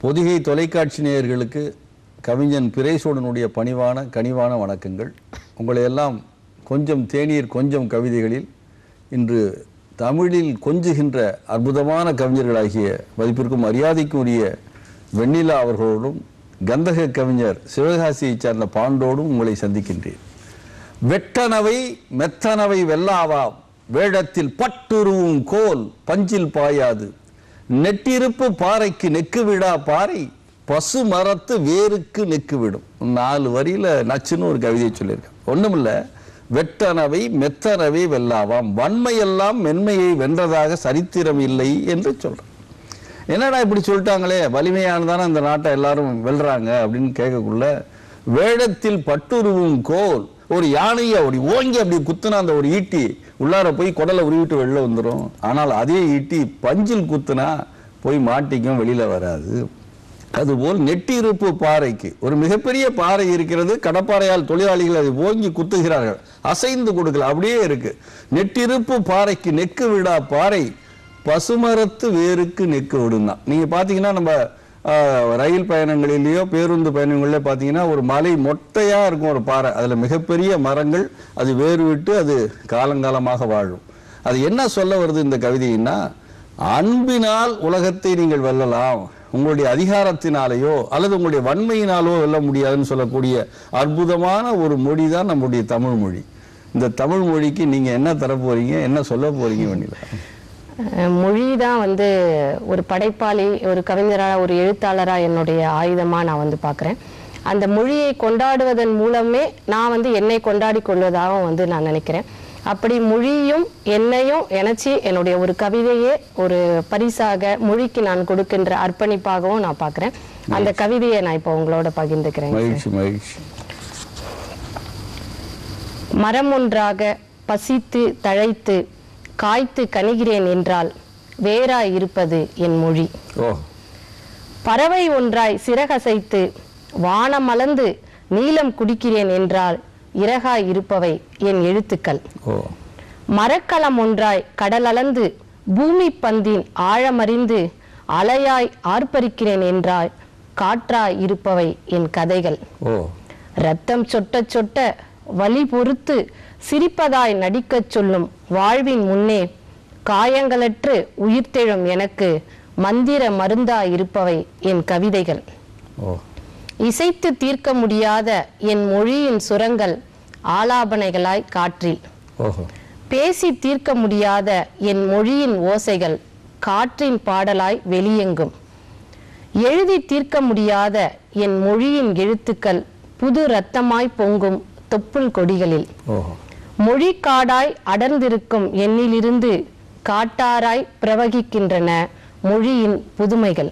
பொதிகை தொலைக்காட்சி நேயர்களுக்கு கவிஞன் பிரேசோடனுடைய பணிவான கனிவான வணக்கங்கள். உங்களை எல்லாம் கொஞ்சம் தேநீர் கொஞ்சம் கவிதைகளில் இன்று தமிழில் கொஞ்சுகின்ற அற்புதமான கவிஞர்களாகிய மதிப்பிற்கும் மரியாதைக்குரிய வெண்ணிலா அவர்களோடும் கந்தக கவிஞர் சிவகாசியைச் சார்ந்த பாண்டோடும் உங்களை சந்திக்கின்றேன். வெட்டனவை மெத்தனவை வெல்லாவாம். வேடத்தில் பட்டுருவும் கோல் பஞ்சில் பாயாது. நெட்டிருப்பு பாறைக்கு நெக்கு விடா பாறை பசு மரத்து வேருக்கு நெக்கு விடும் நாலு வரியில நச்சுன்னு ஒரு கவிதையை சொல்லியிருக்கேன். ஒண்ணுமில்ல வெட்டனவை மெத்தனவை வெல்லாவாம். வன்மையெல்லாம் மென்மையை வென்றதாக சரித்திரம் இல்லை என்று சொல்கிறேன் என்னடா இப்படி சொல்லிட்டாங்களே? வலிமையானதான இந்த நாட்டை எல்லாரும் வெல்றாங்க அப்படின்னு கேட்கக்குள்ள வேடத்தில் பட்டுருவும் கோல். ஒரு யானையை அப்படி ஓங்கி அப்படி குத்துனா அந்த ஒரு ஈட்டி உள்ளார போய் குடலை உருவிட்டு வெளில வந்துடும் ஆனால் அதே ஈட்டி பஞ்சில் குத்துனா போய் மாட்டிக்கும் வெளியில வராது. அதுபோல் நெட்டிருப்பு பாறைக்கு. ஒரு மிகப்பெரிய பாறை இருக்கிறது. கடப்பாறையால் தொழிலாளிகள் அதை ஓங்கி குத்துகிறார்கள். அசைந்து கொடுக்கல. அப்படியே இருக்கு. நெட்டிருப்பு பாறைக்கு நெக்கு விடா பாறை. பசுமரத்து வேருக்கு நெக்கு விடுந்தான். நீங்க பாத்தீங்கன்னா நம்ம ரயில் பயணங்களிலேயோ பேருந்து பயணங்களிலோ பார்த்தீங்கன்னா ஒரு மலை மொட்டையாக இருக்கும் ஒரு பாறை. அதில் மிகப்பெரிய மரங்கள் அது வேறு விட்டு அது காலங்காலமாக வாழும். அது என்ன சொல்ல வருது இந்த கவிதைன்னா அன்பினால் உலகத்தை நீங்கள் வெல்லலாம் உங்களுடைய அதிகாரத்தினாலேயோ அல்லது உங்களுடைய வன்மையினாலோ வெல்ல முடியாதுன்னு சொல்லக்கூடிய அற்புதமான ஒரு மொழி தான் நம்முடைய தமிழ் மொழி. இந்த தமிழ் மொழிக்கு நீங்கள் என்ன தர என்ன சொல்ல போகிறீங்க வேண்டியதான் மொழி தான் வந்து ஒரு படைப்பாளி ஒரு கவிஞராக ஒரு எழுத்தாளராக என்னுடைய ஆயுதமாக நான் வந்து பார்க்குறேன் அந்த மொழியை கொண்டாடுவதன் மூலமே நான் வந்து என்னை கொண்டாடி கொள்வதாகவும் வந்து நான் நினைக்கிறேன். அப்படி மொழியும் என்னையும் இணைச்சி என்னுடைய ஒரு கவிதையே ஒரு பரிசாக மொழிக்கு நான் கொடுக்கின்ற அர்ப்பணிப்பாகவும் நான் பார்க்குறேன் அந்த கவிதையை நான் இப்போ உங்களோட பகிர்ந்துக்கிறேன் மரம் ஒன்றாக பசித்து தழைத்து காய்த்து கனிகிறேன் என்றால் வேறாய் இருப்பது என் மொழி. பறவை ஒன்றாய் சிறகசைத்து வானமளந்து நீலம் குடிக்கிறேன் என்றால் இறகாய் இருப்பவை என் எழுத்துக்கள். மரக்கலம் ஒன்றாய் கடலளந்து பூமி பந்தின் ஆழமறிந்து அலையாய் ஆர்ப்பரிக்கிறேன் என்றாய் காற்றாய் இருப்பவை என் கதைகள். ரத்தம் சொட்ட சொட்ட வலி பொறுத்து சிரிப்பதாய் நடிக்கச் சொல்லும் வாழ்வின் முன்னே காயங்களற்று உயிர்த்தெழும் எனக்கு மந்திர மருந்தாய் இருப்பவை என் கவிதைகள். இசைத்து தீர்க்க முடியாத என் மொழியின் சுரங்கள் ஆலாபனைகளாய் காற்றில். பேசி தீர்க்க முடியாத என் மொழியின் ஓசைகள் காற்றின் பாடலாய் வெளியெங்கும். எழுதி தீர்க்க முடியாத என் மொழியின் எழுத்துக்கள் புது ரத்தமாய் பொங்கும் தொப்புள் கொடிகளில். மொழி காடாய் அடர்ந்திருக்கும் எண்ணிலிருந்து காட்டாராய் பிரவகிக்கின்றன மொழியின் புதுமைகள்.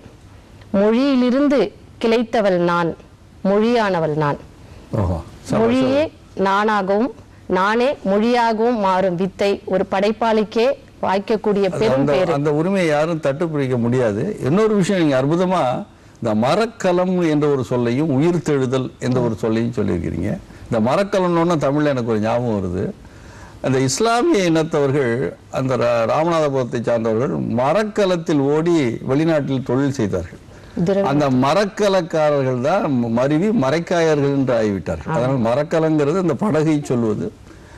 மொழியிலிருந்து கிளைத்தவள் நான் மொழியானவள் நான். மொழியே நானாகவும் நானே மொழியாகவும் மாறும் வித்தை ஒரு படைப்பாளிக்கே வாய்க்கக்கூடிய பெரும் அந்த உரிமையை யாரும் தட்டுப்பிடிக்க முடியாது. இன்னொரு விஷயம் நீங்க அற்புதமா இந்த மரக்கலம் என்ற ஒரு சொல்லையும் உயிர்த்தெழுதல் என்ற ஒரு சொல்லையும் சொல்லியிருக்கிறீங்க. இந்த மரக்கலம்னு தமிழ்ல எனக்கு ஒரு ஞாபகம் வருது. அந்த இஸ்லாமிய இனத்தவர்கள் அந்த ரா- ராமநாதபுரத்தை சார்ந்தவர்கள் மரக்கலத்தில் ஓடி வெளிநாட்டில் தொழில் செய்தார்கள். துர- அந்த மரக்கலக்காரர்கள் தான் மருவி மரைக்காயர்கள் என்று ஆகிவிட்டார்கள். அதனால் மரக்கலங்கிறது அந்த படகை சொல்வது.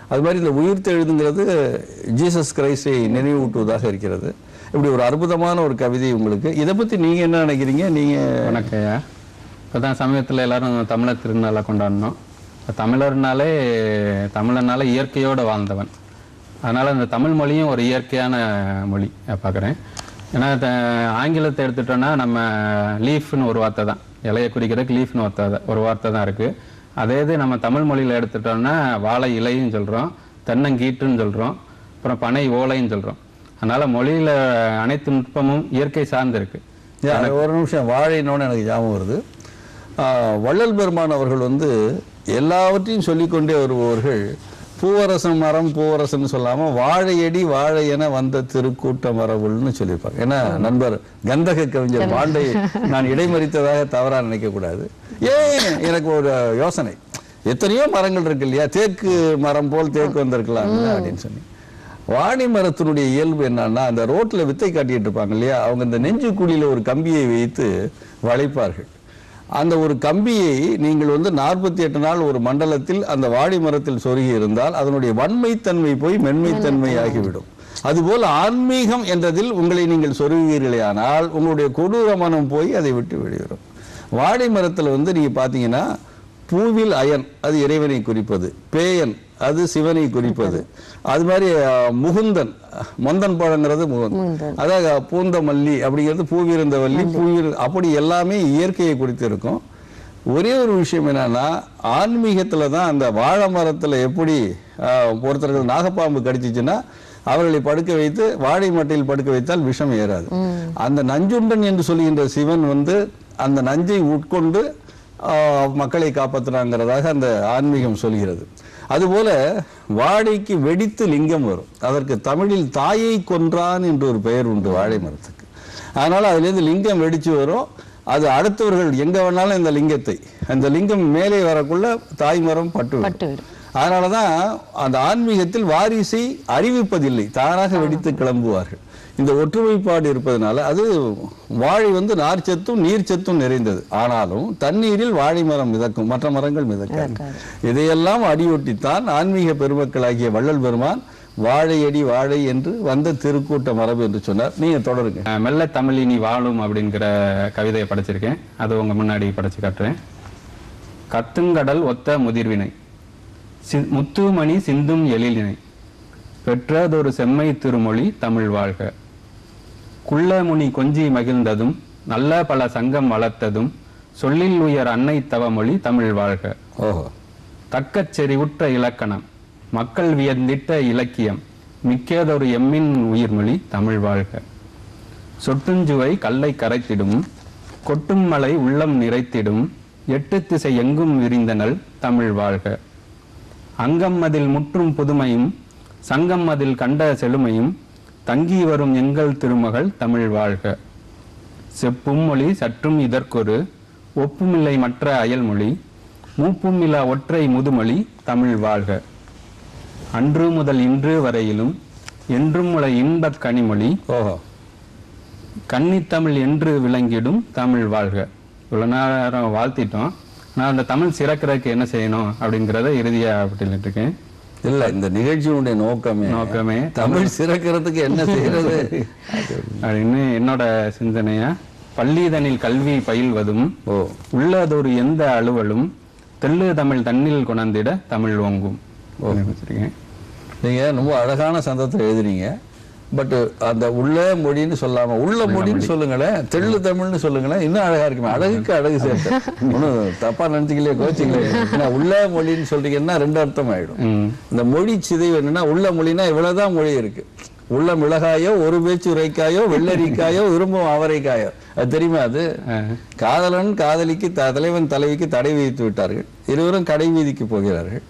அது மாதிரி இந்த உயிர்த்தெழுதுங்கிறது ஜீசஸ் கிரைஸ்டை நினைவூட்டுவதாக இருக்கிறது. இப்படி ஒரு அற்புதமான ஒரு கவிதை உங்களுக்கு. இதை பத்தி நீங்க என்ன நினைக்கிறீங்க? நீங்க வணக்கம் இப்போ தான் சமயத்தில் எல்லாரும் தமிழர் திருநாளை கொண்டாடினோம் இப்போ தமிழர்னாலே தமிழனால இயற்கையோடு வாழ்ந்தவன். அதனால் அந்த தமிழ் மொழியும் ஒரு இயற்கையான மொழி பார்க்குறேன் ஏன்னா ஆங்கிலத்தை எடுத்துட்டோன்னா நம்ம லீஃப்னு ஒரு வார்த்தை தான். இலையை குறிக்கிறதுக்கு லீஃப்னு வார்த்தை தான் ஒரு வார்த்தை தான் இருக்குது அதே இது நம்ம தமிழ் மொழியில் எடுத்துட்டோம்னா வாழை இலையும் சொல்கிறோம் தென்னங்கீட்டுன்னு சொல்கிறோம் அப்புறம் பனை ஓலைன்னு சொல்கிறோம் அதனால் மொழியில் அனைத்து நுட்பமும் இயற்கை சார்ந்து இருக்கு ஒரு நிமிஷம். வாழைனோன்னு எனக்கு ஞாபகம் வருது. வள்ளல் பெருமான் அவர்கள் வந்து எல்லாவற்றையும் சொல்லிக்கொண்டே வருபவர்கள் பூவரசன் மரம் பூவரசன் சொல்லாம வாழையடி வாழை என வந்த திருக்கூட்ட மரபுள்னு சொல்லியிருப்பாங்க. ஏன்னா நண்பர் கந்தக கவிஞர் பாண்டை நான் இடைமறித்ததாக தவறா நினைக்க கூடாது. ஏன்? எனக்கு ஒரு யோசனை. எத்தனையோ மரங்கள் இருக்கு இல்லையா? தேக்கு மரம் போல் தேக்கு வந்திருக்கலாம் அப்படின்னு சொல்லி வாழை மரத்தினுடைய இயல்பு என்னன்னா அந்த ரோட்ல வித்தை காட்டிட்டு இருப்பாங்க இல்லையா? அவங்க இந்த நெஞ்சு குழியில ஒரு கம்பியை வைத்து வளைப்பார்கள். அந்த ஒரு கம்பியை நீங்கள் வந்து நாற்பத்தி எட்டு நாள் ஒரு மண்டலத்தில் அந்த வாழை மரத்தில் சொருகி இருந்தால் அதனுடைய வன்மைத்தன்மை போய் மென்மைத்தன்மை ஆகிவிடும். அதுபோல் ஆன்மீகம் என்றதில் உங்களை நீங்கள் சொருகுவீர்களே ஆனால் உங்களுடைய கொடூர மனம் போய் அதை விட்டு வெளிவரும் வாழை மரத்தில் வந்து நீங்க பார்த்தீங்கன்னா பூவில் அயன் அது இறைவனை குறிப்பது. பேயன் அது சிவனை குறிப்பது. அது மாதிரி முகுந்தன் மொந்தன் பழங்கிறது முகுந்தன். அதாவது பூந்த மல்லி அப்படிங்கிறது பூவிருந்த வள்ளி பூவிரு அப்படி எல்லாமே இயற்கையை குறித்து இருக்கும் ஒரே ஒரு விஷயம் என்னன்னா ஆன்மீகத்துல தான் அந்த வாழை மரத்துல எப்படி அஹ், ஒருத்தர்கள் நாகப்பாம்பு கடிச்சிச்சுன்னா அவர்களை படுக்க வைத்து வாழை மட்டையில் படுக்க வைத்தால் விஷம் ஏறாது. அந்த நஞ்சுண்டன் என்று சொல்லுகின்ற சிவன் வந்து அந்த நஞ்சை உட்கொண்டு மக்களை காப்பாற்றுறாங்கிறதாக அந்த ஆன்மீகம் சொல்கிறது. அதுபோல வாழைக்கு வெடித்து லிங்கம் வரும். அதற்கு தமிழில் தாயை கொன்றான் என்று ஒரு பெயர் உண்டு வாழை மரத்துக்கு. அதனால அதுலேருந்து லிங்கம் வெடிச்சு வரும். அது அடுத்தவர்கள் எங்க வேணாலும் இந்த லிங்கத்தை அந்த லிங்கம் மேலே வரக்குள்ள தாய் மரம் பட்டு. பட்டுவிடும் அதனாலதான் அந்த ஆன்மீகத்தில் வாரிசை அறிவிப்பதில்லை. தானாக வெடித்து கிளம்புவார்கள். இந்த ஒற்றுமைப்பாடு இருப்பதனால அது வாழை வந்து நார்ச்சத்தும் நீர்ச்சத்தும் நிறைந்தது. ஆனாலும் தண்ணீரில் வாழை மரம் மிதக்கும் மற்ற மரங்கள் மிதக்காது. இதையெல்லாம் அடியொட்டித்தான் ஆன்மீக பெருமக்களாகிய வள்ளல் பெருமான் வாழையடி வாழை என்று வந்த திருக்கூட்ட மரபு என்று சொன்னார். நீங்க தொடருங்க. மெல்ல தமிழினி வாழும் அப்படிங்கிற கவிதையை படிச்சிருக்கேன். அது உங்க முன்னாடி படிச்சு காட்டுறேன். கத்துங்கடல் ஒத்த முதிர்வினை சி- முத்துமணி சிந்தும் எழிலினை. பெற்றதொரு செம்மை திருமொழி தமிழ் வாழ்க. குள்ளமுனி கொஞ்சி மகிழ்ந்ததும் நல்ல பல சங்கம் வளர்த்ததும் சொல்லில் உயர் அன்னை தவமொழி தமிழ் வாழ்க. ஓஹோ. தக்கச் செறிவுற்ற இலக்கணம் மக்கள் வியந்திட்ட இலக்கியம் மிக்கதொரு எம்மின் உயிர்மொழி தமிழ் வாழ்க. சொட்டுஞ்சுவை கல்லை கரைத்திடும் கொட்டும் மலை உள்ளம் நிறைத்திடும் எட்டு திசை எங்கும் விரிந்தனள் தமிழ் வாழ்க. அங்கம் அதில் முற்றும் புதுமையும் சங்கம் அதில் கண்ட செழுமையும் தங்கி வரும் எங்கள் திருமகள் தமிழ் வாழ்க. செப்பும் மொழி சற்றும் இதற்கொரு ஒப்புமில்லை மற்ற அயல்மொழி மூப்புமில்லா ஒற்றை முதுமொழி தமிழ் வாழ்க. அன்று முதல் இன்று வரையிலும் என்றும் உள்ள இன்பக் கனிமொழி ஓஹோ. கன்னித்தமிழ் என்று விளங்கிடும் தமிழ் வாழ்க. இவ்வளவு நேரம் வாழ்த்திட்டோம். நான் அந்த தமிழ் சிறக்கிறதுக்கு என்ன செய்யணும் அப்படிங்கிறத இறுதியா பட்டியலிட்டு இருக்கேன். இல்ல இந்த நிகழ்ச்சியினுடைய நோக்கமே. நோக்கமே. தமிழ் சிறக்கிறதுக்கு என்ன செய்யறது? அப்படின்னு என்னோட சிந்தனையா? பள்ளிதனில் கல்வி பயில்வதும் ஓ. உள்ளதொரு எந்த அலுவலும் தெள்ளு தமிழ் தன்னில் கொணர்ந்திட தமிழ் ஓங்கும். வச்சிருக்கேன் நீங்க ரொம்ப அழகான சந்தத்தை எழுதுறீங்க பட் அந்த உள்ள மொழின்னு சொல்லாம உள்ள மொழின்னு சொல்லுங்களேன் தெள்ளு தமிழ்னு சொல்லுங்களேன் இன்னும் அழகா இருக்குமே. அழகுக்கு அழகு சேர்த்து. ஒன்றும் தப்பா நினைச்சிக்கலையே கோச்சிக்கலையே. உள்ள மொழின்னு சொல்றீங்கன்னா ரெண்டு அர்த்தம் ஆயிடும். இந்த மொழி சிதைவு என்னன்னா உள்ள மொழினா இவ்வளவுதான் மொழி இருக்கு. உள்ள மிளகாயோ ஒரு பேச்சு உரைக்காயோ வெள்ளரிக்காயோ விரும்பும் அவரைக்காயோ. அது தெரியுமா அது? காதலன் காதலிக்கு தலைவன் தலைவிக்கு தடை விதித்து விட்டார்கள். இருவரும் கடை வீதிக்கு போகிறார்கள்.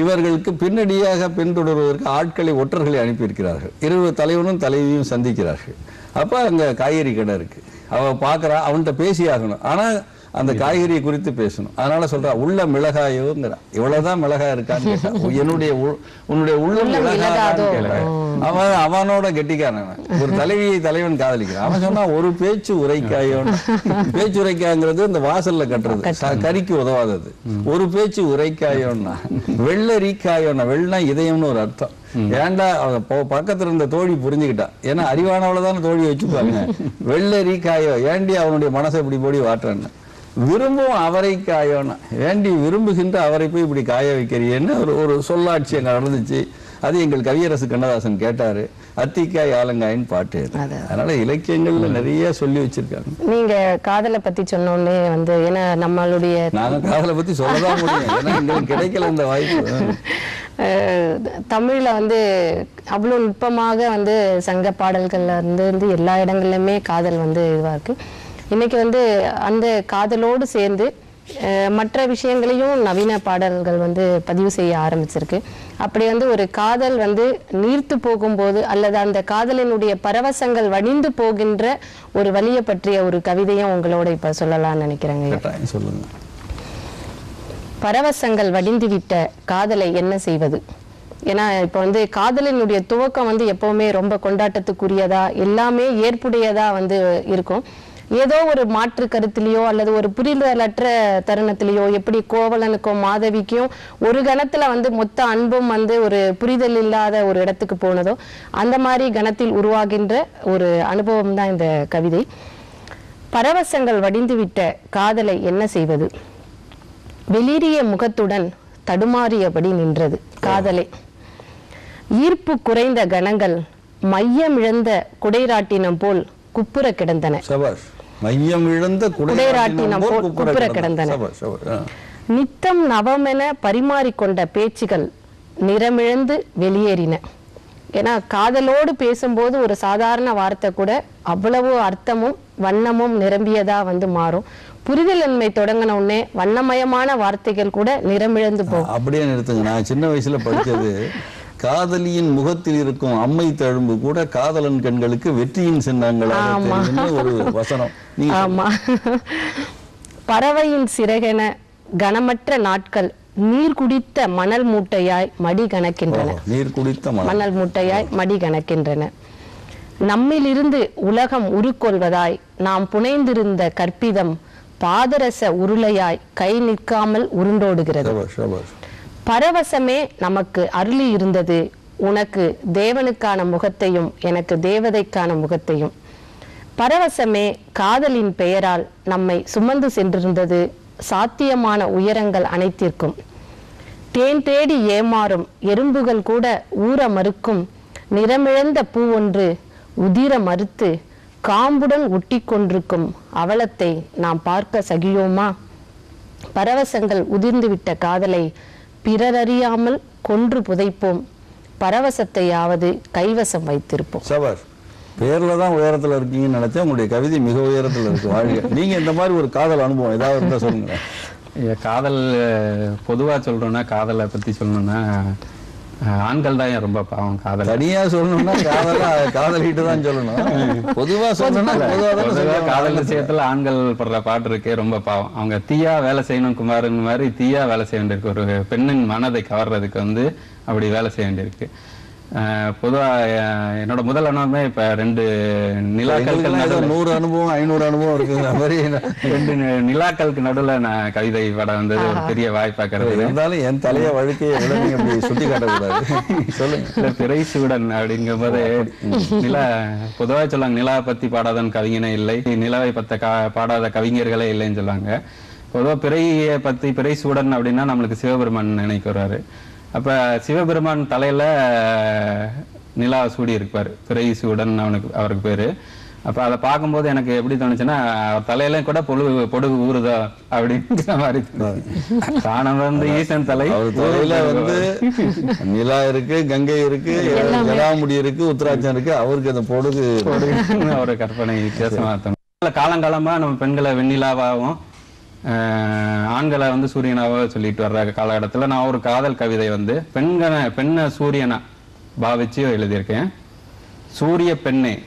இவர்களுக்கு பின்னடியாக பின்தொடர்வதற்கு ஆட்களை ஒற்றர்களை அனுப்பியிருக்கிறார்கள். இருவர் தலைவனும் தலைவியும் சந்திக்கிறார்கள். அப்போ அங்கே காய்கறி கடை இருக்குது அவன் பார்க்குறான் அவன்கிட்ட பேசி ஆகணும். ஆனால் அந்த காய்கறியை குறித்து பேசணும். அதனால சொல்றா உள்ள மிளகாயோங்கிறா. இவ்வளவுதான் மிளகாய் இருக்கான்னு கேட்டா என்னுடைய உன்னுடைய உள்ள கேட்டா. அவன் அவனோட கெட்டிக்காரன். ஒரு தலைவியை தலைவன் காதலிக்கிறான். அவன் சொன்னா ஒரு பேச்சு உரைக்காயோன்னு. பேச்சு உரைக்காங்கிறது இந்த வாசல்ல கட்டுறது. கறிக்கு உதவாதது. ஒரு பேச்சு உரைக்காயோன்னா வெள்ளரிக்காயோன்னா வெள்ளனா இதயம்னு ஒரு அர்த்தம். ஏன்டா அவ போ- பக்கத்துல இருந்த தோழி புரிஞ்சுக்கிட்டா. ஏன்னா அறிவானவள தானே தோழி வச்சுப்பாங்க. வெள்ளரிக்காயோ ஏண்டி அவனுடைய மனசை இப்படி போடி வாட்டுறேன்னு? விரும்பும் அவரைக்காயோன்னா வேண்டி விரும்புகின்ற அவரை போய் இப்படி காய வைக்கிறியேன்னு ஒரு ஒரு சொல்லாட்சி அங்க நடந்துச்சு. அது எங்கள் கவியரசு கண்ணதாசன் கேட்டாரு. அத்திக்காய் ஆலங்காயின்னு பாட்டு அது. அதனால இலக்கியங்கள்ல நிறைய சொல்லி வச்சிருக்காங்க. நீங்க காதலை பத்தி சொன்னோடனே வந்து ஏன்னா நம்மளுடைய நாங்க காதலை பத்தி சொல்லதான் முடியும். ஏன்னா எங்களுக்கு கிடைக்கல இந்த வாய்ப்பு. தமிழ்ல வந்து அவ்வளோ நுட்பமாக வந்து சங்க பாடல்கள்ல இருந்து எல்லா இடங்கள்லையுமே காதல் வந்து இதுவா இருக்கு. இன்னைக்கு வந்து அந்த காதலோடு சேர்ந்து மற்ற விஷயங்களையும் நவீன பாடல்கள் வந்து பதிவு செய்ய ஆரம்பிச்சிருக்கு. அப்படி வந்து ஒரு காதல் வந்து நீர்த்து போகும்போது அல்லது அந்த காதலினுடைய பரவசங்கள் வடிந்து போகின்ற ஒரு வழியை பற்றிய ஒரு கவிதையும் உங்களோட இப்ப சொல்லலாம்னு நினைக்கிறேங்க. சொல்லுங்க. பரவசங்கள் வடிந்துவிட்ட காதலை என்ன செய்வது? ஏன்னா இப்போ வந்து காதலினுடைய துவக்கம் வந்து எப்பவுமே ரொம்ப கொண்டாட்டத்துக்குரியதா எல்லாமே ஏற்புடையதா வந்து இருக்கும். ஏதோ ஒரு மாற்று கருத்திலேயோ அல்லது ஒரு புரிதலற்ற தருணத்திலேயோ எப்படி கோவலனுக்கும் மாதவிக்கும் ஒரு கணத்துல வந்து மொத்த அன்பும் வந்து ஒரு புரிதல் இல்லாத ஒரு இடத்துக்கு போனதோ அந்த மாதிரி கணத்தில் உருவாகின்ற ஒரு அனுபவம் தான் இந்த கவிதை. பரவசங்கள் வடிந்துவிட்ட காதலை என்ன செய்வது? வெளிரிய முகத்துடன் தடுமாறியபடி நின்றது காதலை. ஈர்ப்பு குறைந்த கணங்கள் மையமிழந்த குடைராட்டினம் போல் குப்புற கிடந்தன. மையம் இழந்த குப்புற கிடந்தன. நித்தம் நவமென பரிமாறிக்கொண்ட பேச்சுகள் நிறமிழந்து வெளியேறின. ஏன்னா காதலோடு பேசும்போது ஒரு சாதாரண வார்த்தை கூட அவ்வளவு அர்த்தமும் வண்ணமும் நிரம்பியதா வந்து மாறும். புரிதலின்மை தொடங்கின உடனே வண்ணமயமான வார்த்தைகள் கூட நிறமிழந்து போகும். அப்படியே நிறுத்துங்க. நான் சின்ன வயசுல படிச்சது காதலியின் முகத்தில் இருக்கும் அம்மை தழும்பு கூட காதலன் கண்களுக்கு வெற்றியின் சின்னங்களாக ஒரு வசனம். பறவையின் சிறகென கனமற்ற நாட்கள் நீர் குடித்த மணல் மூட்டையாய் மடி கணக்கின்றன. நீர் குடித்த மணல். மூட்டையாய் மடி கணக்கின்றன. நம்மிலிருந்து உலகம் உருக்கொள்வதாய் நாம் புனைந்திருந்த கற்பிதம் பாதரச உருளையாய் கை நிற்காமல் உருண்டோடுகிறது. பரவசமே நமக்கு அருளி இருந்தது உனக்கு தேவனுக்கான முகத்தையும் எனக்கு தேவதைக்கான முகத்தையும். பரவசமே காதலின் பெயரால் நம்மை சுமந்து சென்றிருந்தது சாத்தியமான உயரங்கள் அனைத்திற்கும். தேன் தேடி ஏமாறும் எறும்புகள் கூட ஊற மறுக்கும் நிறமிழந்த பூ ஒன்று உதிர மறுத்து காம்புடன் ஒட்டி கொண்டிருக்கும் அவலத்தை நாம் பார்க்க சகியோமா? பரவசங்கள் உதிர்ந்துவிட்ட காதலை பிறரறியாமல் கொன்று புதைப்போம். பரவசத்தையாவது கைவசம் வைத்திருப்போம். சபாஷ் பேர்ல தான் உயரத்துல இருக்கீங்கன்னு நினைச்சேன். உங்களுடைய கவிதை மிக உயரத்துல இருக்கு. வாழ்க. நீங்க இந்த மாதிரி ஒரு காதல் அனுபவம் ஏதாவது இருந்தா சொல்லுங்க காதல் பொதுவா சொல்றோம்னா காதலை பத்தி சொல்லணும்னா ஆண்கள் தான் ரொம்ப பாவம் காதல்? தனியா சொல்லணும்னா காதலா காதலிட்டு தான் சொல்லணும். பொதுவா சொல்லணும்னா பொதுவா. காதல் விஷயத்துல ஆண்கள் படுற பாட்டு இருக்கே ரொம்ப பாவம். அவங்க தீயா வேலை செய்யணும் குமாரன் மாதிரி தீயா வேலை செய்ய வேண்டியிருக்கு. ஒரு பெண்ணின் மனதை கவர்றதுக்கு வந்து அப்படி வேலை செய்ய வேண்டியிருக்கு. பொதுவா என்னோட முதல் அனுபவமே இப்ப ரெண்டு நிலாக்களுக்கு நூறு அனுபவம் ஐநூறு அனுபவம் இருக்குங்கிற மாதிரி ரெண்டு நிலாக்களுக்கு நடுவுல நான் கவிதை பட வந்தது ஒரு பெரிய வாய்ப்பா கருதுறேன் இருந்தாலும் என் தலைய வழுக்கையை விட நீங்க அப்படி சுட்டி காட்டக்கூடாது சொல்லுங்க பிறை சூடன் அப்படிங்கும்போது நிலா பொதுவா சொல்லுவாங்க நிலா பத்தி பாடாதவன் கவிஞனே இல்லை நிலாவை பத்த கா- பாடாத கவிஞர்களே இல்லைன்னு சொல்லுவாங்க. பொதுவா பிறையை பத்தி பிறை சூடன் அப்படின்னா நம்மளுக்கு சிவபெருமான் நினைக்கு வர்றாரு. அப்ப சிவபெருமான் தலையில நிலா சூடி இருப்பாரு. பிறை சூடன் அவனுக்கு அவருக்கு பேரு. அப்ப அதை பார்க்கும்போது எனக்கு எப்படி தோணுச்சுன்னா அவர் தலையில கூட பொழுது பொடுகு ஊறுதா அப்படிங்கிற மாதிரி. தானம் வந்து ஈசன் தலை. அவர் தலையில வந்து நிலா இருக்கு கங்கை இருக்கு ஜடாமுடி இருக்கு உத்தராட்சம் இருக்கு. அவருக்கு அந்த பொடுகு. பொடுகுன்னு ஒரு கற்பனை வித்தியாசமா தோணும் இல்ல, காலங்காலமா நம்ம பெண்களை வெண்ணிலாவாகவும் ஆண்களை வந்து சூரியனாவோ சொல்லிட்டு வர்ற காலகட்டத்துல நான் ஒரு காதல் கவிதை வந்து பெண்கனை பெண்ணை சூரியனா பாவிச்சு எழுதியிருக்கேன். சூரிய பெண்ணே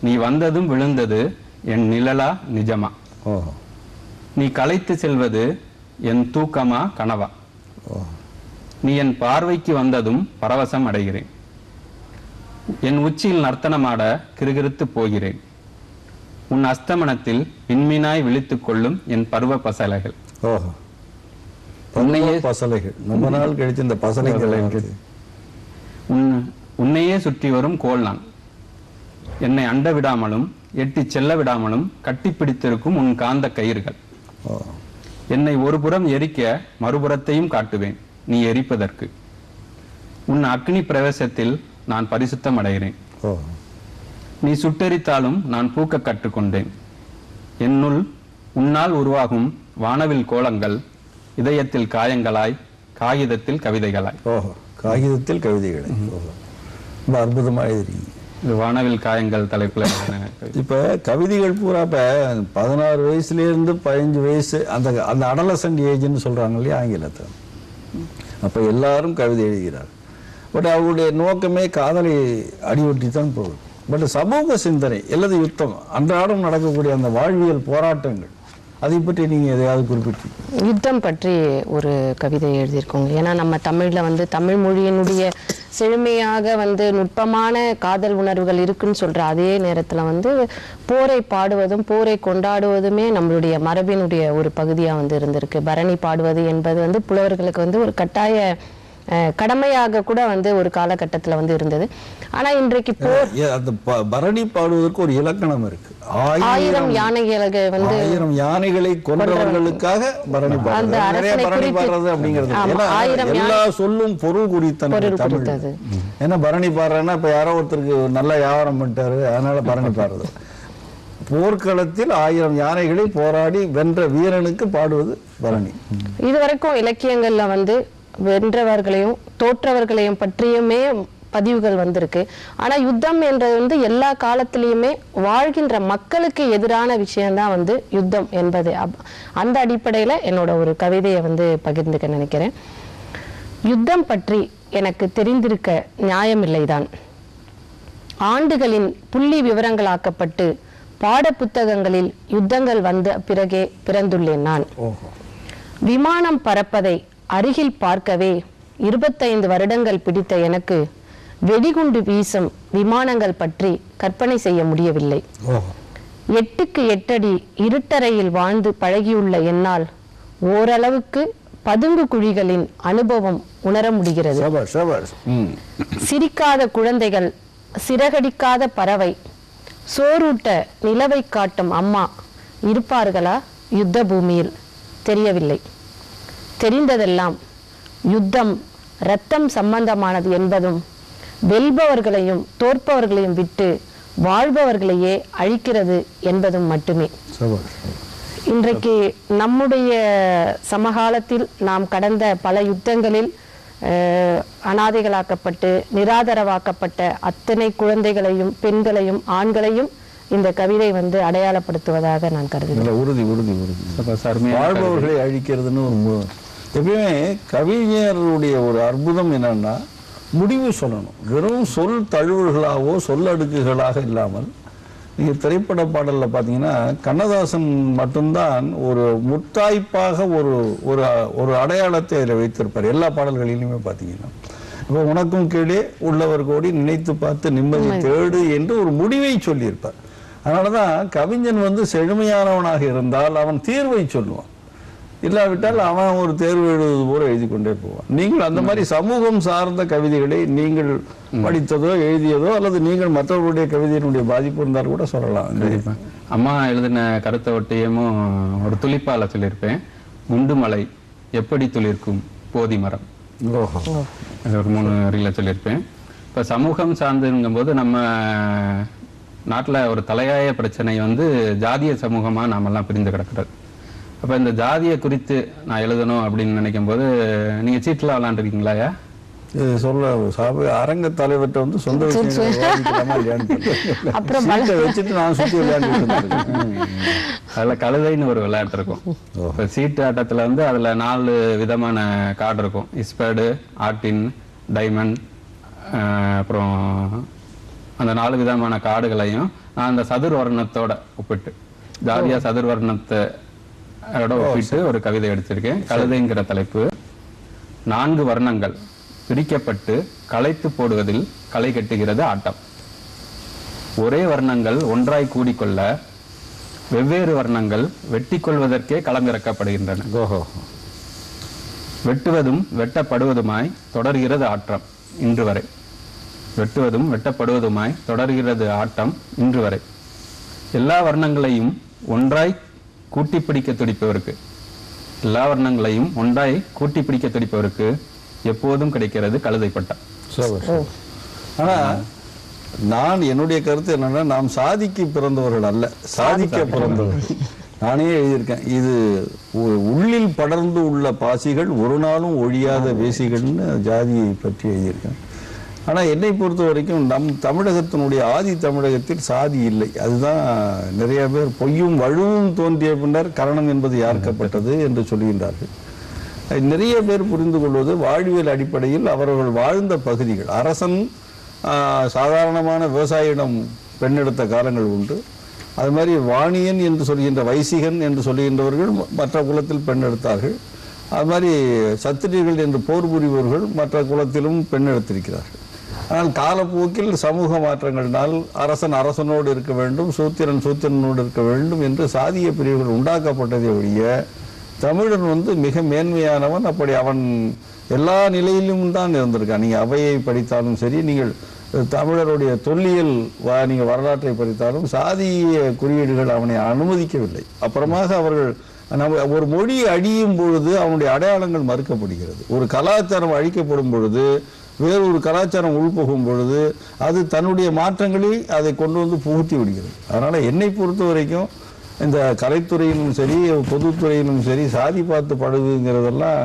நீ வந்ததும் விழுந்தது என் நிழலா நிஜமா. ஓஹோ. நீ களைத்து செல்வது என் தூக்கமா கனவா. நீ என் பார்வைக்கு வந்ததும் பரவசம் அடைகிறேன். என் உச்சியில் நர்த்தனமாட கிறுகிறுத்து போகிறேன். உன் அஸ்தமனத்தில் விண்மீனாய் விழித்துக் கொள்ளும் என் பருவ பசலைகள். ஓஹோ. உன்னையே பசலைகள். ரொம்ப நாள் கழிச்சு இந்த பசலைகள் உன் உன்னையே சுற்றி வரும் கோல் நான் என்னை அண்ட விடாமலும் எட்டி செல்ல விடாமலும் கட்டிப்பிடித்திருக்கும் உன் காந்த கயிறுகள். என்னை ஒரு புறம் எரிக்க மறுபுறத்தையும் காட்டுவேன் நீ எரிப்பதற்கு. உன் அக்னி பிரவேசத்தில் நான் பரிசுத்தம் அடைகிறேன் நீ சுட்டெரித்தாலும் நான் பூக்க கற்றுக்கொண்டேன். என்னுள் உன்னால் உருவாகும் வானவில் கோலங்கள் இதயத்தில் காயங்களாய் காகிதத்தில் கவிதைகளாய். ஓஹோ காகிதத்தில் கவிதைகளை. ரொம்ப அற்புதமா எழுதுறீங்க இது வானவில் காயங்கள் தலைப்புல. இப்ப கவிதைகள் பூரா இப்ப பதினாறு வயசுல இருந்து பதினஞ்சு வயசு அந்த அந்த அடலசண்ட் ஏஜ்னு சொல்றாங்க இல்லையா ஆங்கிலத்தை அப்போ எல்லாரும் கவிதை எழுதுகிறார் பட் அவருடைய நோக்கமே காதலை அடிவொட்டி தான் போகுது. பட் சமூக சிந்தனை அல்லது யுத்தம் அன்றாடம் நடக்கக்கூடிய அந்த வாழ்வியல் போராட்டங்கள் அதை பற்றி நீங்கள் எதையாவது குறிப்பிட்டு யுத்தம் பற்றி ஒரு கவிதை எழுதியிருக்கோங்க. ஏன்னா நம்ம தமிழில் வந்து தமிழ் மொழியினுடைய செழுமையாக வந்து நுட்பமான காதல் உணர்வுகள் இருக்குன்னு சொல்கிற அதே நேரத்தில் வந்து போரை பாடுவதும் போரை கொண்டாடுவதுமே நம்மளுடைய மரபினுடைய ஒரு பகுதியாக வந்து இருந்திருக்கு. பரணி பாடுவது என்பது வந்து புலவர்களுக்கு வந்து ஒரு கட்டாய கடமையாக கூட வந்து ஒரு காலகட்டத்துல வந்து இருந்தது. ஆனா இன்றைக்கு போர் அந்த பரணி பாடுவதற்கு ஒரு இலக்கணம் இருக்கு. ஆயிரம் யானைகளுக்கு வந்து ஆயிரம் யானைகளை கொன்றவர்களுக்காக பரணி பாடுறது. அப்படிங்கிறது. எல்லா சொல்லும் பொருள் குறித்த பொருள் தமிழ். குறித்தது. ஏன்னா பரணி பாடுறேன்னா இப்ப யாரோ ஒருத்தருக்கு நல்ல வியாபாரம் பண்ணிட்டாரு அதனால பரணி பாடுறது. போர்க்களத்தில் ஆயிரம் யானைகளை போராடி வென்ற வீரனுக்கு பாடுவது பரணி. இதுவரைக்கும் இலக்கியங்கள்ல வந்து வென்றவர்களையும் தோற்றவர்களையும் பற்றியுமே பதிவுகள் வந்திருக்கு. ஆனா யுத்தம் என்றது வந்து எல்லா காலத்திலயுமே வாழ்கின்ற மக்களுக்கு எதிரான விஷயம்தான் வந்து யுத்தம் என்பது. அந்த அடிப்படையில என்னோட ஒரு கவிதையை வந்து பகிர்ந்துக்க நினைக்கிறேன். யுத்தம் பற்றி எனக்கு தெரிந்திருக்க நியாயமில்லைதான் ஆண்டுகளின் புள்ளி விவரங்களாக்கப்பட்டு பாட புத்தகங்களில் யுத்தங்கள் வந்த பிறகே பிறந்துள்ளேன் நான். விமானம் பறப்பதை அருகில் பார்க்கவே இருபத்தைந்து வருடங்கள் பிடித்த எனக்கு வெடிகுண்டு வீசும் விமானங்கள் பற்றி கற்பனை செய்ய முடியவில்லை. எட்டுக்கு எட்டடி இருட்டறையில் வாழ்ந்து பழகியுள்ள என்னால் ஓரளவுக்கு பதுங்கு குழிகளின் அனுபவம் உணர முடிகிறது. சிரிக்காத குழந்தைகள் சிறகடிக்காத பறவை சோறூட்ட நிலவை காட்டும் அம்மா இருப்பார்களா? யுத்த பூமியில் தெரியவில்லை. தெரிந்ததெல்லாம் யுத்தம் இரத்தம் சம்பந்தமானது என்பதும் வெல்பவர்களையும் தோற்பவர்களையும் விட்டு வாழ்பவர்களையே அழிக்கிறது என்பதும் மட்டுமே. இன்றைக்கு நம்முடைய சமகாலத்தில் நாம் கடந்த பல யுத்தங்களில் அனாதைகளாக்கப்பட்டு நிராதரவாக்கப்பட்ட அத்தனை குழந்தைகளையும் பெண்களையும் ஆண்களையும் இந்த கவிதை வந்து அடையாளப்படுத்துவதாக நான் கருதுகிறேன். உறுதி உறுதி உறுதி. வாழ்பவர்களை அழிக்கிறதுன்னு ஒரு எப்பயுமே கவிஞருடைய ஒரு அற்புதம் என்னன்னா முடிவு சொல்லணும். வெறும் சொல் தழுவுகளாகவோ சொல்லடுக்குகளாக இல்லாமல் நீங்க திரைப்பட பாடல்ல பாத்தீங்கன்னா கண்ணதாசன் மட்டும்தான் ஒரு முத்தாய்ப்பாக ஒரு ஒரு ஒரு அடையாளத்தை அதில் வைத்திருப்பார். எல்லா பாடல்களிலுமே பார்த்தீங்கன்னா இப்போ உனக்கும் கீழே உள்ளவர் கோடி நினைத்து பார்த்து நிம்மதி. தேடு என்று ஒரு முடிவை சொல்லியிருப்பார். அதனாலதான் கவிஞன் வந்து செழுமையானவனாக இருந்தால் அவன் தீர்வை சொல்லுவான். இல்லாவிட்டால் அவன் ஒரு தேர்வு எழுதுவது போல எழுதி கொண்டே போவான். நீங்கள் அந்த மாதிரி சமூகம் சார்ந்த கவிதைகளை நீங்கள் படித்ததோ எழுதியதோ அல்லது நீங்கள் மற்றவர்களுடைய கவிதையினுடைய பாதிப்பு இருந்தால் கூட சொல்லலாம். அம்மா எழுதின கருத்தை ஒட்டியமும் ஒரு துளிப்பால சொல்லியிருப்பேன். குண்டுமலை எப்படி துளிர்க்கும்? போதி மரம். ஓஹோ. அது ஒரு மூணு வரியில சொல்லியிருப்பேன். இப்போ சமூகம் சார்ந்துங்கும்போது நம்ம நாட்டுல ஒரு தலையாய பிரச்சனை வந்து ஜாதிய சமூகமா நாமெல்லாம் பிரிந்து கிடக்கிறது. அப்ப இந்த ஜாதியை குறித்து நான் எழுதணும் அப்படின்னு நினைக்கும் போது நீங்க சீட்டுலாம் விளாண்டுருக்கீங்களா ஐயா? இது சொல்ல சபை அரங்க தலைவர்கிட்ட வந்து சொந்த. அப்புறம் சீட்டை வச்சுட்டு நான் சுத்தி விளையாண்டுட்டு இருந்தேன். அதுல கழுதைன்னு ஒரு விளையாட்டு இருக்கும். இப்போ சீட்டு ஆட்டத்துல வந்து அதுல நாலு விதமான கார்டு இருக்கும். இஸ்பேடு ஆட்டின் டைமண்ட் அப்புறம் அந்த நாலு விதமான கார்டுகளையும் நான் அந்த சதுர் வர்ணத்தோட ஒப்பிட்டு. ஜாதியா சதுர் ஓட ஒப்பிட்டு ஒரு கவிதை எடுத்திருக்கேன். கழுதைங்கிற தலைப்பு. நான்கு வர்ணங்கள். பிரிக்கப்பட்டு களைத்து போடுவதில் களை கட்டுகிறது ஆட்டம். ஒரே வர்ணங்கள் ஒன்றாய் கூடிக்கொள்ள வெவ்வேறு வர்ணங்கள் வெட்டி கொள்வதற்கே களமிறக்கப்படுகின்றன ஓஹோ. வெட்டுவதும் வெட்டப்படுவதுமாய் தொடர்கிறது ஆட்டம் இன்று வரை. வெட்டுவதும் வெட்டப்படுவதுமாய் தொடர்கிறது ஆட்டம் இன்று வரை. எல்லா வர்ணங்களையும் ஒன்றாய் கூட்டி பிடிக்க துடிப்பவருக்கு எல்லா வர்ணங்களையும் ஒன்றாய் கூட்டி பிடிக்க துடிப்பவருக்கு எப்போதும் கிடைக்கிறது கழுதை சபாஷ். ஆனா நான் என்னுடைய கருத்து என்னன்னா நாம் சாதிக்கு பிறந்தவர்கள் அல்ல. சாதிக்க பிறந்தவர்கள். நானே எழுதியிருக்கேன் இது உள்ளில் படர்ந்து உள்ள பாசிகள் ஒரு நாளும் ஒழியாத வேசிகள்னு ஜாதியை பற்றி எழுதியிருக்கேன். ஆனால் என்னை பொறுத்த வரைக்கும் நம் தமிழகத்தினுடைய ஆதி தமிழகத்தில் சாதி இல்லை. அதுதான் நிறைய பேர் பொய்யும் வழுவும் தோன்றிய பின்னர் கரணம் என்பது யார்க்கப்பட்டது என்று சொல்கின்றார்கள். நிறைய பேர் புரிந்து கொள்வது வாழ்வியல் அடிப்படையில் அவர்கள் வாழ்ந்த பகுதிகள். அரசன் சாதாரணமான விவசாயியிடம் பெண்ணெடுத்த காலங்கள் உண்டு. அது மாதிரி வாணியன் என்று சொல்கின்ற வைசிகன் என்று சொல்கின்றவர்கள் மற்ற குலத்தில் பெண் எடுத்தார்கள் அது மாதிரி சத்திரியர்கள் என்று போர் புரிபவர்கள் மற்ற குலத்திலும் பெண் எடுத்திருக்கிறார்கள் ஆனால் காலப்போக்கில் சமூக மாற்றங்களினால் அரசன் அரசனோடு இருக்க வேண்டும் சூத்திரன் சூத்திரனோடு இருக்க வேண்டும் என்று சாதிய பிரிவுகள் உண்டாக்கப்பட்டதை ஒழிய தமிழன் வந்து மிக மேன்மையானவன். அப்படி அவன் எல்லா நிலையிலும் தான் இருந்திருக்கான். நீங்கள் அவையை படித்தாலும் சரி நீங்கள் தமிழருடைய தொல்லியல் வ- வரலாற்றை படித்தாலும் சாதிய குறியீடுகள் அவனை அனுமதிக்கவில்லை. அப்புறமாக அவர்கள் நம்ம ஒரு மொழி அழியும் பொழுது அவனுடைய அடையாளங்கள் மறுக்கப்படுகிறது. ஒரு கலாச்சாரம் அழிக்கப்படும் பொழுது வேறொரு கலாச்சாரம் உள்புகும் பொழுது அது தன்னுடைய மாற்றங்களை அதை கொண்டு வந்து புகுத்தி விடுகிறது. அதனால என்னை பொறுத்த வரைக்கும் இந்த கலைத்துறையிலும் சரி பொதுத்துறையிலும் சரி சாதி பார்த்து படுகுங்கிறதெல்லாம்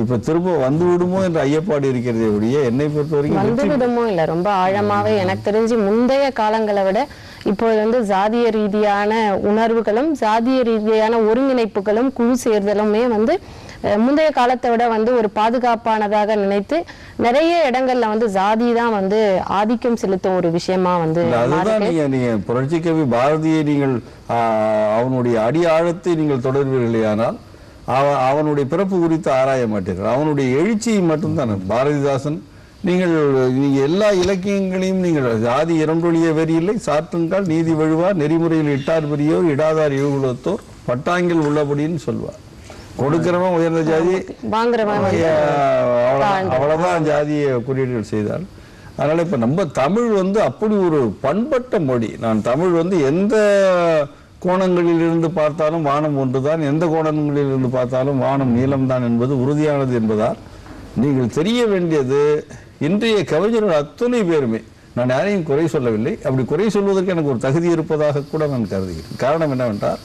இப்ப திரும்ப வந்து விடுமோ என்ற ஐயப்பாடு இருக்கிறதே ஒழிய என்னை பொறுத்த வரைக்கும் வந்து விடுமோ இல்ல ரொம்ப ஆழமாவே எனக்கு தெரிஞ்சு முந்தைய காலங்களை விட இப்போது வந்து ஜாதிய ரீதியான உணர்வுகளும் ஜாதிய ரீதியான ஒருங்கிணைப்புகளும் குழு சேர்தலுமே வந்து முந்தைய காலத்தை விட வந்து ஒரு பாதுகாப்பானதாக நினைத்து நிறைய இடங்கள்ல வந்து ஜாதி தான் வந்து ஆதிக்கம் செலுத்தும் ஒரு விஷயமா வந்து இல்ல, அதுதான் நீங்க நீங்க புரட்சி கவி பாரதியை நீங்கள் அவனுடைய அடி ஆழத்தை நீங்கள் தொடர்வீர்களேயானால் அவன் அவனுடைய பிறப்பு குறித்து ஆராய மாட்டீர்கள். அவனுடைய எழுச்சியை மட்டும்தான். பாரதிதாசன் நீங்கள் நீங்க எல்லா இலக்கியங்களையும் நீங்கள் ஜாதி இரண்டொழிய வெறியில்லை சாற்றுங்கால் நீதி வழுவார் நெறிமுறையில் இட்டார் பெரியோர் இடாதார் இழுகுலத்தோர் பட்டாங்கில் உள்ளபடின்னு சொல்வார். கொடுக்கிறவன் உயர்ந்த ஜாதி. அவ்வளவுதான் ஜாதிய குறியீடுகள் செய்தார் அதனால இப்ப நம்ம தமிழ் வந்து அப்படி ஒரு பண்பட்ட மொழி. நான் தமிழ் வந்து எந்த கோணங்களில் இருந்து பார்த்தாலும் வானம் ஒன்றுதான் எந்த கோணங்களில் இருந்து பார்த்தாலும் வானம் நீளம்தான் என்பது உறுதியானது என்பதால் நீங்கள் தெரிய வேண்டியது இன்றைய கவிஞர்கள் அத்தனை பேருமே. நான் யாரையும் குறை சொல்லவில்லை. அப்படி குறை சொல்வதற்கு எனக்கு ஒரு தகுதி இருப்பதாக கூட நான் கருதுகிறேன். காரணம் என்னவென்றால்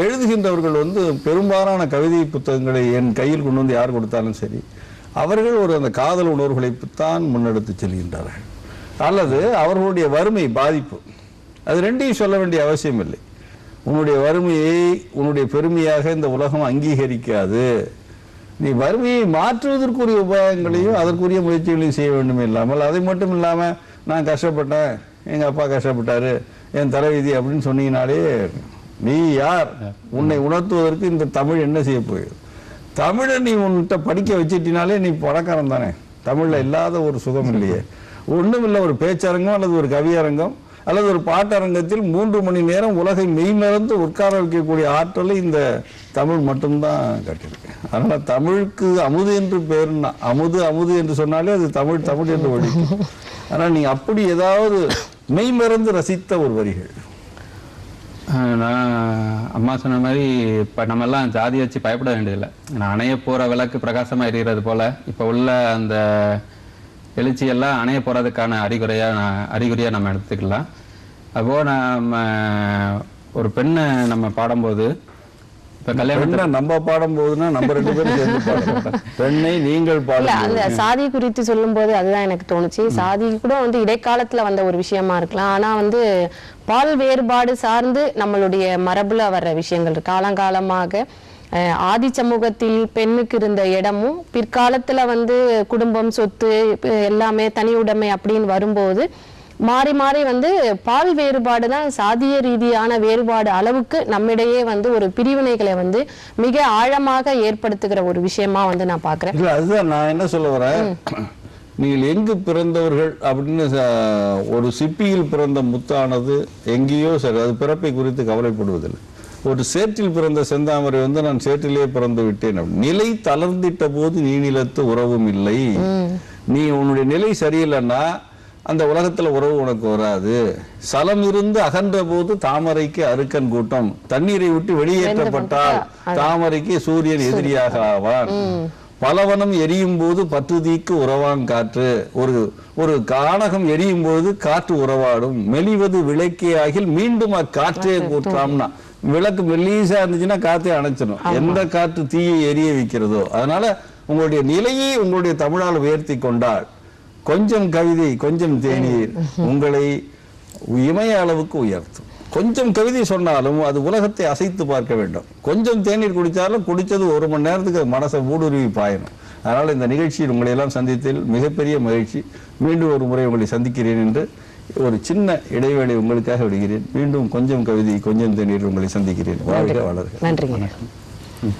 எழுதுகின்றவர்கள் வந்து பெரும்பாலான கவிதை புத்தகங்களை என் கையில் கொண்டு வந்து யார் கொடுத்தாலும் சரி அவர்கள் ஒரு அந்த காதல் உணர்வுகளை தான் முன்னெடுத்து செல்கின்றார்கள். அல்லது அவர்களுடைய வறுமை பாதிப்பு. அது ரெண்டையும் சொல்ல வேண்டிய அவசியம் இல்லை. உன்னுடைய வறுமையை உன்னுடைய பெருமையாக இந்த உலகம் அங்கீகரிக்காது. நீ வறுமையை மாற்றுவதற்குரிய உபாயங்களையும் அதற்குரிய முயற்சிகளையும் செய்ய வேண்டும் இல்லாமல் அதை மட்டும் இல்லாமல் நான் கஷ்டப்பட்டேன் எங்கள் அப்பா கஷ்டப்பட்டாரு என் தலைவிதி அப்படின்னு சொன்னீங்கனாலே நீ யார்? உன்னை உணர்த்துவதற்கு இந்த தமிழ் என்ன செய்ய போகுது தமிழை நீ உன்கிட்ட படிக்க வச்சிட்டினாலே நீ பணக்காரன் தானே. தமிழில் இல்லாத ஒரு சுகம் இல்லையே. ஒன்றும் இல்லை ஒரு பேச்சரங்கம் அல்லது ஒரு கவியரங்கம் அல்லது ஒரு பாட்டரங்கத்தில் மூன்று மணி நேரம் உலகை மெய்மறந்து உட்கார வைக்கக்கூடிய ஆற்றலை இந்த தமிழ் மட்டும்தான் கட்டியிருக்கேன் அதனால் தமிழுக்கு அமுது என்று பேருனா அமுது அமுது என்று சொன்னாலே அது தமிழ் தமிழ் என்று ஒழிக்கும். ஆனால் நீ அப்படி ஏதாவது மெய்மறந்து ரசித்த ஒரு வரிகள். நான் அம்மா சொன்ன மாதிரி இப்போ நம்ம எல்லாம் ஜாதி வச்சு பயப்பட வேண்டியதில்லை. நான் அணைய போகிற விளக்கு பிரகாசமாக எரிகிறது போல் இப்போ உள்ள அந்த எழுச்சியெல்லாம் அணைய போகிறதுக்கான அறிகுறையாக நான் அறிகுறியாக நம்ம எடுத்துக்கலாம். அப்போ நம்ம ஒரு பெண்ணை நம்ம பாடும்போது நம்ம பாடும் போதுன்னா நம்ம ரெண்டு பேரும் சேர்ந்து பாடுறோம். பெண்ணை நீங்கள் இல்ல பாடும் அந்த சாதி குறித்து சொல்லும்போது அதுதான் எனக்கு தோணுச்சு. சாதி கூட வந்து இடைக்காலத்துல வந்த ஒரு விஷயமா இருக்கலாம். ஆனா வந்து பால் வேறுபாடு சார்ந்து நம்மளுடைய மரபுல வர்ற விஷயங்கள் இருக்கு. காலங்காலமாக ஆதி சமூகத்தில் பெண்ணுக்கு இருந்த இடமும் பிற்காலத்துல வந்து குடும்பம் சொத்து எல்லாமே தனி உடைமை அப்படின்னு வரும்போது மாறி மாறி வந்து பால் வேறுபாடு தான் சாதிய ரீதியான வேறுபாடு அளவுக்கு நம்மிடையே வந்து ஒரு பிரிவினைகளை வந்து மிக ஆழமாக ஏற்படுத்துகிற ஒரு விஷயமா வந்து நான் பார்க்கிறேன் இல்ல அதுதான் நான் என்ன சொல்ல வரேன்? நீங்கள் எங்கு பிறந்தவர்கள் அப்படின்னு ஒரு சிப்பியில் பிறந்த முத்தானது எங்கேயோ சரி அது பிறப்பை குறித்து கவலைப்படுவதில்லை. ஒரு சேற்றில் பிறந்த செந்தாமரை வந்து நான் சேற்றிலே பிறந்து விட்டேன். நிலை தளர்ந்திட்ட போது நீ நிலத்து உறவும் இல்லை. நீ உன்னுடைய நிலை சரியில்லைன்னா அந்த உலகத்துல உறவு உனக்கு வராது. சலம் இருந்து அகன்ற போது தாமரைக்கு அருக்கன் கூட்டம். தண்ணீரை விட்டு வெளியேற்றப்பட்டால் தாமரைக்கு சூரியன் எதிரியாக ஆவான். பலவனம் எரியும் போது பற்று தீக்கு உறவான் காற்று. ஒரு ஒரு கானகம் எரியும் போது காற்று உறவாடும். மெலிவது விளக்கே ஆகில் மீண்டும் அக்காற்றே கூற்றாம்னா விளக்கு மெல்லீசா இருந்துச்சுன்னா காத்தே அணைச்சிடும் எந்த காற்று தீயை எரிய வைக்கிறதோ. அதனால உங்களுடைய நிலையை உங்களுடைய தமிழால் உயர்த்தி கொண்டால் கொஞ்சம் கவிதை கொஞ்சம் தேநீர் உங்களை இமய அளவுக்கு உயர்த்தும். கொஞ்சம் கவிதை சொன்னாலும் அது உலகத்தை அசைத்து பார்க்க வேண்டும். கொஞ்சம் தேநீர் குடித்தாலும் குடித்தது ஒரு மணி நேரத்துக்கு மனசை ஊடுருவி பாயணும். அதனால் இந்த நிகழ்ச்சியில் உங்களை எல்லாம் சந்தித்ததில் மிகப்பெரிய மகிழ்ச்சி. மீண்டும் ஒரு முறை உங்களை சந்திக்கிறேன் என்று ஒரு சின்ன இடைவேளை உங்களுக்காக விடுகிறேன். மீண்டும் கொஞ்சம் கவிதை கொஞ்சம் தேநீர் உங்களை சந்திக்கிறேன். வாழ்க வளர்க. நன்றிங்க. ம்.